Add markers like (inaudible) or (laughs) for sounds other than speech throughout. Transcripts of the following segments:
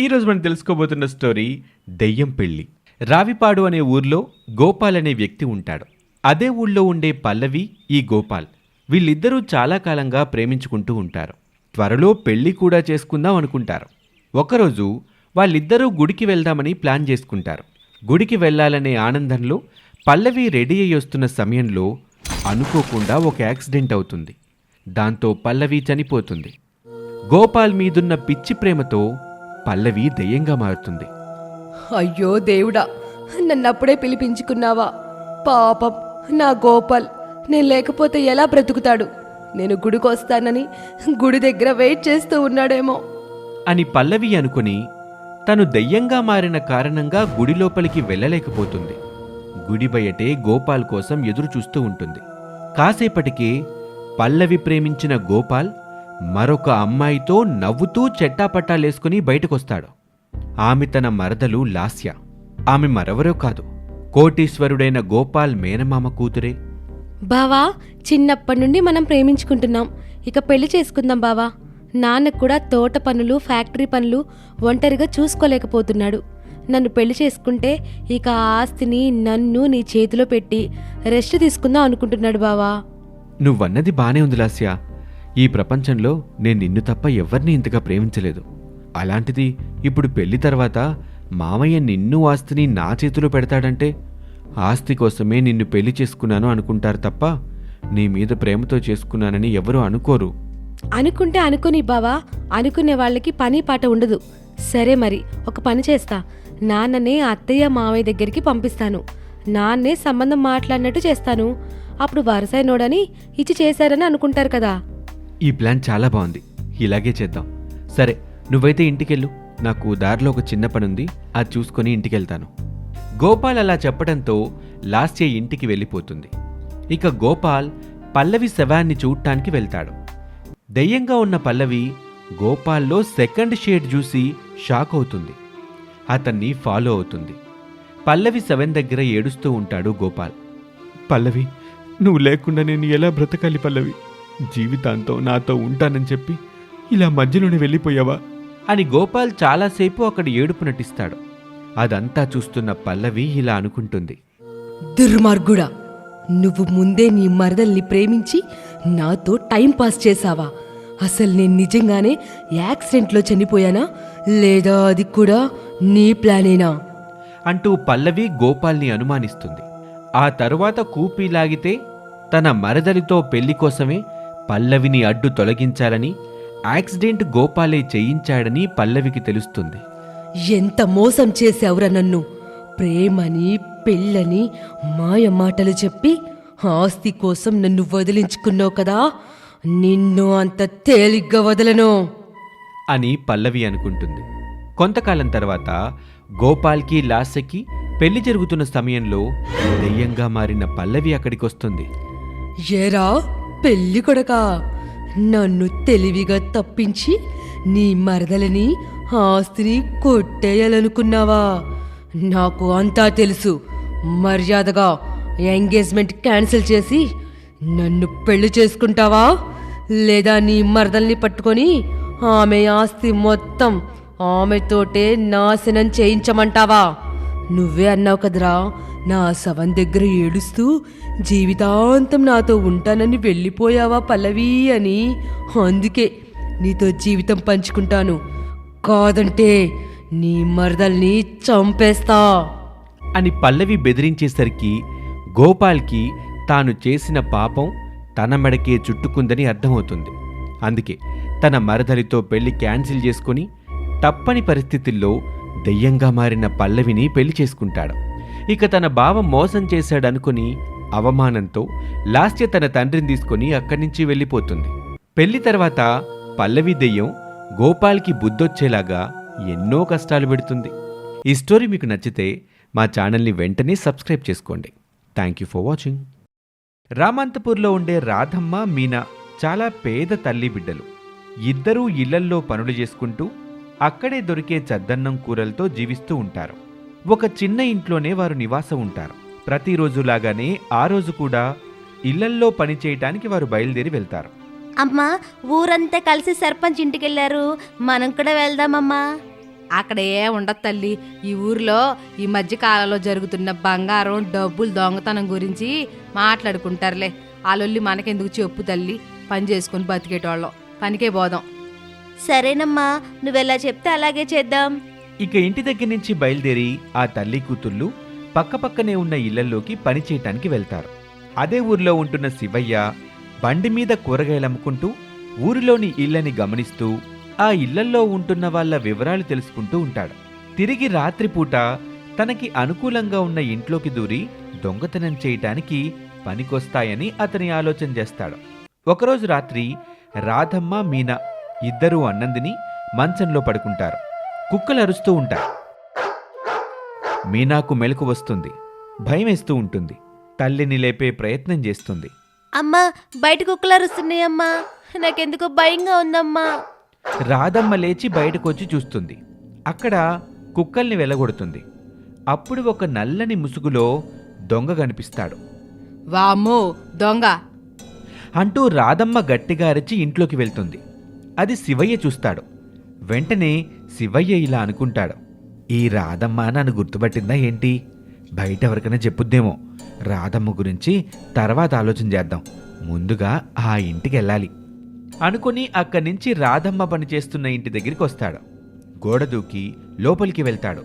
ఈరోజు మనం తెలుసుకోబోతున్న స్టోరీ దెయ్యం పెళ్ళి. రావిపాడు అనే ఊర్లో గోపాల్ అనే వ్యక్తి ఉంటాడు. అదే ఊళ్ళో ఉండే పల్లవి ఈ గోపాల్ వీళ్ళిద్దరూ చాలా కాలంగా ప్రేమించుకుంటూ ఉంటారు. త్వరలో పెళ్ళి కూడా చేసుకుందాం అనుకుంటారు. ఒకరోజు వాళ్ళిద్దరూ గుడికి వెళ్దామని ప్లాన్ చేసుకుంటారు. గుడికి వెళ్ళాలనే ఆనందంలో పల్లవి రెడీ అయ్యి వస్తున్న సమయంలో అనుకోకుండా ఒక యాక్సిడెంట్ అవుతుంది. దాంతో పల్లవి చనిపోతుంది. గోపాల్ మీదున్న పిచ్చి ప్రేమతో పల్లవి దెయ్యంగా మారుతుంది. అయ్యో దేవుడా నన్నప్పుడే పిలిపించుకున్నావా? పాపం నా గోపాల్ నేను లేకపోతే ఎలా బ్రతుకుతాడు? నేను గుడికి వస్తానని గుడి దగ్గర వెయిట్ చేస్తూ ఉన్నాడేమో. అని పల్లవి అనుకుని తను దెయ్యంగా మారిన కారణంగా గుడి లోపలికి వెళ్ళలేకపోతుంది. గుడి బయటే గోపాల్ కోసం ఎదురు చూస్తూ ఉంటుంది. కాసేపటికే పల్లవి ప్రేమించిన గోపాల్ మరొక అమ్మాయితో నవ్వుతూ చెట్టాపట్టాలేసుకుని బయటకొస్తాడు. ఆమె తన మరదలు లాస్య. ఆమె మరెవరో కాదు. కోటీశ్వరుడైన గోపాల్ మేనమామ కూతురే. బావా చిన్నప్పటి నుండి మనం ప్రేమించుకుంటున్నాం. ఇక పెళ్ళి చేసుకుందాం బావా. నాన్నకు కూడా తోట పనులు ఫ్యాక్టరీ పనులు ఒంటరిగా చూసుకోలేకపోతున్నాడు. నన్ను పెళ్ళి చేసుకుంటే ఇక ఆ ఆస్తిని నన్ను నీ చేతిలో పెట్టి రెస్ట్ తీసుకుందాం అనుకుంటున్నాడు బావా. నువ్వన్నది బానే ఉంది లాస్య. ఈ ప్రపంచంలో నేను నిన్ను తప్ప ఎవరిని ఇంతగా ప్రేమించలేదు. అలాంటిది ఇప్పుడు పెళ్ళి తర్వాత మామయ్య నిన్ను ఆస్తిని నా చేతిలో పెడతాడంటే ఆస్తి కోసమే నిన్ను పెళ్ళి చేసుకున్నాను అనుకుంటారు తప్ప నీ మీద ప్రేమతో చేసుకున్నానని ఎవరూ అనుకోరు. అనుకుంటే అనుకుని బావా అనుకునే వాళ్ళకి పని పాట ఉండదు. సరే మరి ఒక పని చేస్తా. నాన్ననే అత్తయ్య మావయ్య దగ్గరికి పంపిస్తాను. నాన్నే సంబంధం మాట్లాడినట్టు చేస్తాను. అప్పుడు వరసైనోడని ఇచ్చి చేశారని అనుకుంటారు కదా. ఈ ప్లాన్ చాలా బాగుంది. ఇలాగే చేద్దాం. సరే నువ్వైతే ఇంటికెళ్ళు. నాకు దారిలో ఒక చిన్న పనుంది అది చూసుకొని ఇంటికెళ్తాను. గోపాల్ అలా చెప్పడంతో లాస్య ఇంటికి వెళ్ళిపోతుంది. ఇక గోపాల్ పల్లవి శవాన్ని చూడటానికి వెళ్తాడు. దెయ్యంగా ఉన్న పల్లవి గోపాల్లో సెకండ్ షేడ్ చూసి షాక్ అవుతుంది. అతన్ని ఫాలో అవుతుంది. పల్లవి శవం దగ్గర ఏడుస్తూ ఉంటాడు గోపాల్. పల్లవి నువ్వు లేకుండా నేను ఎలా బ్రతకాలి పల్లవి? జీవితాంతం నాతో ఉంటానని చెప్పి ఇలా మధ్యలోనే వెళ్ళిపోయావా? అని గోపాల్ చాలాసేపు అక్కడ ఏడుపు నటిస్తాడు. అదంతా చూస్తున్న పల్లవి ఇలా అనుకుంటుంది. దుర్మార్గుడా నువ్వు ముందే నీ మరదల్ని ప్రేమించి నాతో టైం పాస్ చేసావా అసలు నేను నిజంగానే యాక్సిడెంట్లో చనిపోయానా? లేదా అది కూడా నీ ప్లానేనా? అంటూ పల్లవి గోపాల్ని అనుమానిస్తుంది. ఆ తరువాత కూపి లాగితే తన మరదలితో పెళ్ళి కోసమే పల్లవిని అడ్డు తొలగించాలని యాక్సిడెంట్ గోపాలే చేయించాడని పల్లవికి తెలుస్తుంది. ఎంత మోసం చేశావురా నన్ను. ప్రేమని పెళ్ళని మాయ మాటలు చెప్పి ఆస్తి కోసం నన్ను వదిలించుకున్నావు కదా. నిన్ను అంత తేలిగ్గా వదలను. అని పల్లవి అనుకుంటుంది. కొంతకాలం తర్వాత గోపాల్కి లాస్యకి పెళ్ళి జరుగుతున్న సమయంలో దెయ్యంగా మారిన పల్లవి అక్కడికొస్తుంది. ఏరా? పెళ్ళి కొడకా. నన్ను తెలివిగా తప్పించి నీ మరదలని ఆస్తిని కొట్టేయాలనుకున్నావా? నాకు అంతా తెలుసు. మర్యాదగా ఎంగేజ్మెంట్ క్యాన్సిల్ చేసి నన్ను పెళ్ళి చేసుకుంటావా? లేదా నీ మరదల్ని పట్టుకొని ఆమె ఆస్తి మొత్తం ఆమెతోటే నాశనం చేయించమంటావా? నువ్వే అన్నావు కదరా. నా శవం దగ్గర ఏడుస్తూ జీవితాంతం నాతో ఉంటానని వెళ్ళిపోయావా పల్లవి అని. అందుకే నీతో జీవితం పంచుకుంటాను. కాదంటే నీ మరదల్ని చంపేస్తా. అని పల్లవి బెదిరించేసరికి గోపాల్కి తాను చేసిన పాపం తన మెడకే చుట్టుకుందని అర్థమవుతుంది. అందుకే తన మరదలితో పెళ్ళి క్యాన్సిల్ చేసుకుని తప్పని పరిస్థితుల్లో దెయ్యంగా మారిన పల్లవిని పెళ్ళి చేసుకుంటాడు. ఇక తన బావ మోసం చేశాడనుకుని అవమానంతో లాస్య తన తండ్రిని తీసుకుని అక్కడి నుంచి వెళ్ళిపోతుంది. పెళ్ళి తర్వాత పల్లవి దెయ్యం గోపాల్కి బుద్ధొచ్చేలాగా ఎన్నో కష్టాలు పెడుతుంది. ఈ స్టోరీ మీకు నచ్చితే మా ఛానల్ని వెంటనే సబ్స్క్రైబ్ చేసుకోండి. Thank you for watching. రామంతపూర్లో ఉండే రాధమ్మ మీనా చాలా పేద తల్లి బిడ్డలు. ఇద్దరూ ఇళ్ళల్లో పనులు చేసుకుంటూ అక్కడే దొరికే చద్దన్నం కూరలతో జీవిస్తూ ఉంటారు. ఒక చిన్న ఇంట్లోనే వారు నివాసం ఉంటారు. ప్రతిరోజులాగానే ఆ రోజు కూడా ఇళ్ళల్లో పని చేయటానికి వారు బయలుదేరి వెళ్తారు. అమ్మా ఊరంతా కలిసి సర్పంచ్ ఇంటికెళ్ళారు. మనం కూడా వెళ్దామమ్మా. అక్కడ ఏ ఉండదు తల్లి. ఈ ఊర్లో ఈ మధ్య కాలంలో జరుగుతున్న బంగారం డబ్బులు దొంగతనం గురించి మాట్లాడుకుంటారులే. ఆలొల్లి మనకెందుకు చెప్పు తల్లి. పని చేసుకుని బతికేటోళ్ళం. పనికే పోదాం సరేనమ్మా నువ్వెలా చెప్తే అలాగే చేద్దాం. ఇక ఇంటి దగ్గర నుంచి బయలుదేరి ఆ తల్లి కూతుళ్ళు పక్కపక్కనే ఉన్న ఇళ్ళలోకి పని చేయటానికి వెళ్తారు. అదే ఊర్లో ఉంటున్న శివయ్య బండి మీద కూరగాయలు అమ్ముకుంటూ ఊరిలోని ఇళ్ళని గమనిస్తూ ఆ ఇళ్ళల్లో ఉంటున్న వాళ్ళ వివరాలు తెలుసుకుంటూ ఉంటాడు. తిరిగి రాత్రిపూట తనకి అనుకూలంగా ఉన్న ఇంట్లోకి దూరి దొంగతనం చేయటానికి పనికొస్తాయని అతని ఆలోచన చేస్తాడు. ఒకరోజు రాత్రి రాధమ్మ మీనా ఇద్దరూ అన్నందిని మంచంలో పడుకుంటారు. కుక్కలు అరుస్తూ ఉంటాయి మీనాకు మెలకు వస్తుంది. భయమేస్తూ ఉంటుంది. తల్లిని లేపే ప్రయత్నం చేస్తుంది. అమ్మా బయట కుక్కలు అరుస్తున్నాయమ్మా నాకెందుకో భయంగా ఉందమ్మా. రాధమ్మ లేచి బయటకొచ్చి చూస్తుంది. అక్కడ కుక్కల్ని వెలగొడుతుంది. అప్పుడు ఒక నల్లని ముసుగులో దొంగ కనిపిస్తాడు. వామ్మో దొంగ. అంటూ రాధమ్మ గట్టిగా అరిచి ఇంట్లోకి వెళ్తుంది. అది శివయ్య చూస్తాడు. వెంటనే శివయ్య ఇలా అనుకుంటాడు. ఈ రాధమ్మ నన్ను గుర్తుపట్టిందా ఏంటి? బయట ఎవరికైనా చెప్పుద్దేమో. రాధమ్మ గురించి తర్వాత ఆలోచన చేద్దాం. ముందుగా ఆ ఇంటికి వెళ్ళాలి. అనుకుని అక్కడి నుంచి రాధమ్మ పనిచేస్తున్న ఇంటి దగ్గరికి వస్తాడు. గోడ దూకి లోపలికి వెళ్తాడు.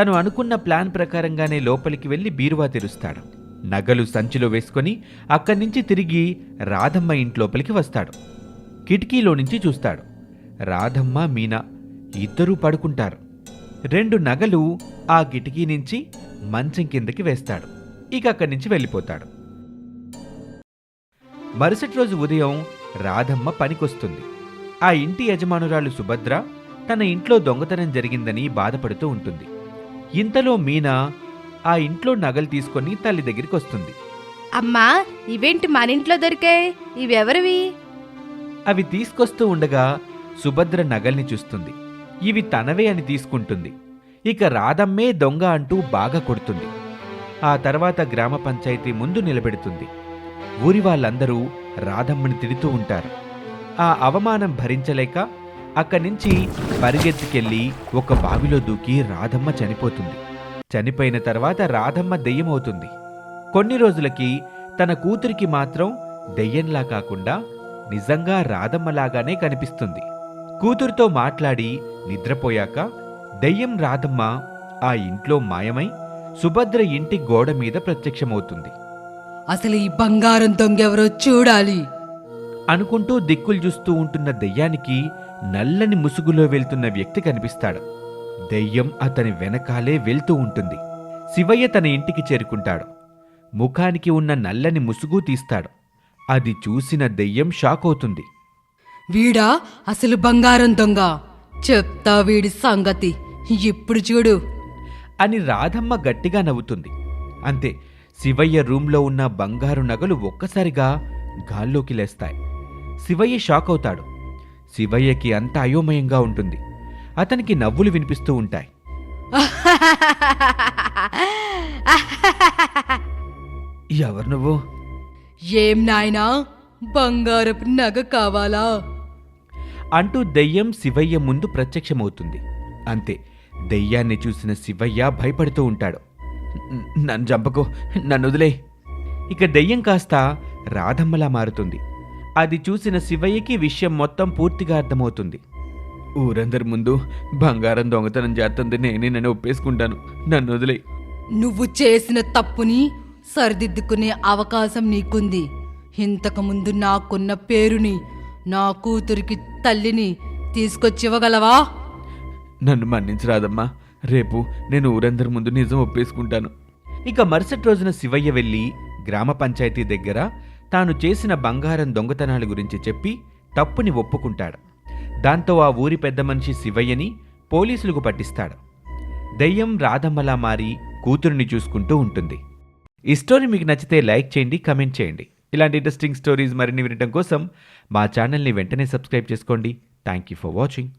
తను అనుకున్న ప్లాన్ ప్రకారంగానే లోపలికి వెళ్ళి బీరువా తెరుస్తాడు. నగలు సంచిలో వేసుకొని అక్కడి నుంచి తిరిగి రాధమ్మ ఇంట్లోపలికి వస్తాడు. కిటికీలో నుంచి చూస్తాడు. రాధమ్మ మీనా ఇద్దరూ పడుకుంటారు. రెండు నగలు ఆ కిటికీ నుంచి మంచం కిందకి వేస్తాడు. ఇక అక్కడి నుంచి వెళ్ళిపోతాడు. మరుసటి రోజు ఉదయం రాధమ్మ పనికొస్తుంది. ఆ ఇంటి యజమానురాలు సుభద్ర తన ఇంట్లో దొంగతనం జరిగిందని బాధపడుతూ ఉంటుంది. ఇంతలో మీనా ఆ ఇంట్లో నగలు తీసుకొని తల్లి దగ్గరికి వస్తుంది. అమ్మా ఇవేంటి మన ఇంట్లో దొరికాయి? ఇవెవరివి? అవి తీసుకొస్తూ ఉండగా సుభద్ర నగల్ని చూస్తుంది. ఇవి తనవే అని తీసుకుంటుంది. ఇక రాధమ్మే దొంగ అంటూ బాగా కొడుతుంది. ఆ తర్వాత గ్రామ పంచాయతీ ముందు నిలబెడుతుంది. ఊరి వాళ్ళందరూ రాధమ్మని తిడుతూ ఉంటారు. ఆ అవమానం భరించలేక అక్కడి నుంచి పరిగెత్తుకెళ్ళి ఒక బావిలో దూకి రాధమ్మ చనిపోతుంది. చనిపోయిన తర్వాత రాధమ్మ దెయ్యమవుతుంది. కొన్ని రోజులకి తన కూతురికి మాత్రం దెయ్యంలా కాకుండా నిజంగా రాధమ్మలాగానే కనిపిస్తుంది. కూతురుతో మాట్లాడి నిద్రపోయాక దెయ్యం రాధమ్మ ఆ ఇంట్లో మాయమై సుభద్ర ఇంటి గోడ మీద ప్రత్యక్షమవుతుంది. అసలు ఈ బంగారం దొంగెవరో చూడాలి. అనుకుంటూ దిక్కులు చూస్తూ ఉంటున్న దెయ్యానికి నల్లని ముసుగులో వెళ్తున్న వ్యక్తి కనిపిస్తాడు. దెయ్యం అతని వెనకాలే వెళ్తూ ఉంటుంది. శివయ్య తన ఇంటికి చేరుకుంటాడు. ముఖానికి ఉన్న నల్లని ముసుగు తీస్తాడు. అది చూసిన దెయ్యం షాక్ అవుతుంది వీడా అసలు బంగారం దొంగ. చెప్తా వీడి సంగతి. ఇప్పుడు చూడు. అని రాధమ్మ గట్టిగా నవ్వుతుంది. అంతే శివయ్య రూంలో ఉన్న బంగారు నగలు ఒక్కసారిగా గాల్లోకి లేస్తాయి. శివయ్య షాక్ అవుతాడు శివయ్యకి అంత అయోమయంగా ఉంటుంది. అతనికి నవ్వులు వినిపిస్తూ ఉంటాయి. (laughs) ఎవరు నువ్వు? ఏం నాయనా? బంగారపు నగ కావాలా? అంటూ దెయ్యం శివయ్య ముందు ప్రత్యక్షమవుతుంది. అంతే దెయ్యాన్ని చూసిన శివయ్య భయపడుతూ ఉంటాడు. "న- నన్ను చంపకు నన్ను వదిలే. ఇక దెయ్యం కాస్త రాధమ్మలా మారుతుంది. అది చూసిన శివయ్యకి విషయం మొత్తం పూర్తిగా అర్థమవుతుంది. ఊరందరి ముందు బంగారం దొంగతనం చేస్తుంది నేనే నన్ను ఒప్పేసుకుంటాను. నన్ను వదిలే. నువ్వు చేసిన తప్పుని సరిదిద్దుకునే అవకాశం నీకుంది. ఇంతకుముందు నాకున్న పేరుని నా కూతురికి తల్లిని తీసుకొచ్చివ్వగలవా? నన్ను మన్నించరాదమ్మా. రేపు నేను ఊరందరి ముందు నిజం ఒప్పేసుకుంటాను. ఇక మరుసటి రోజున శివయ్య వెళ్ళి గ్రామ పంచాయతీ దగ్గర తాను చేసిన బంగారం దొంగతనాల గురించి చెప్పి తప్పుని ఒప్పుకుంటాడు. దాంతో ఆ ఊరి పెద్ద మనిషి శివయ్యని పోలీసులకు పట్టిస్తాడు. దెయ్యం రాధమ్మలా మారి కూతురిని చూసుకుంటూ ఉంటుంది. ఈ స్టోరీ మీకు నచ్చితే లైక్ చేయండి కమెంట్ చేయండి. ఇలాంటి ఇంట్రెస్టింగ్ స్టోరీస్ మరిన్ని వినడం కోసం మా ఛానల్ని వెంటనే సబ్స్క్రైబ్ చేసుకోండి. Thank you for watching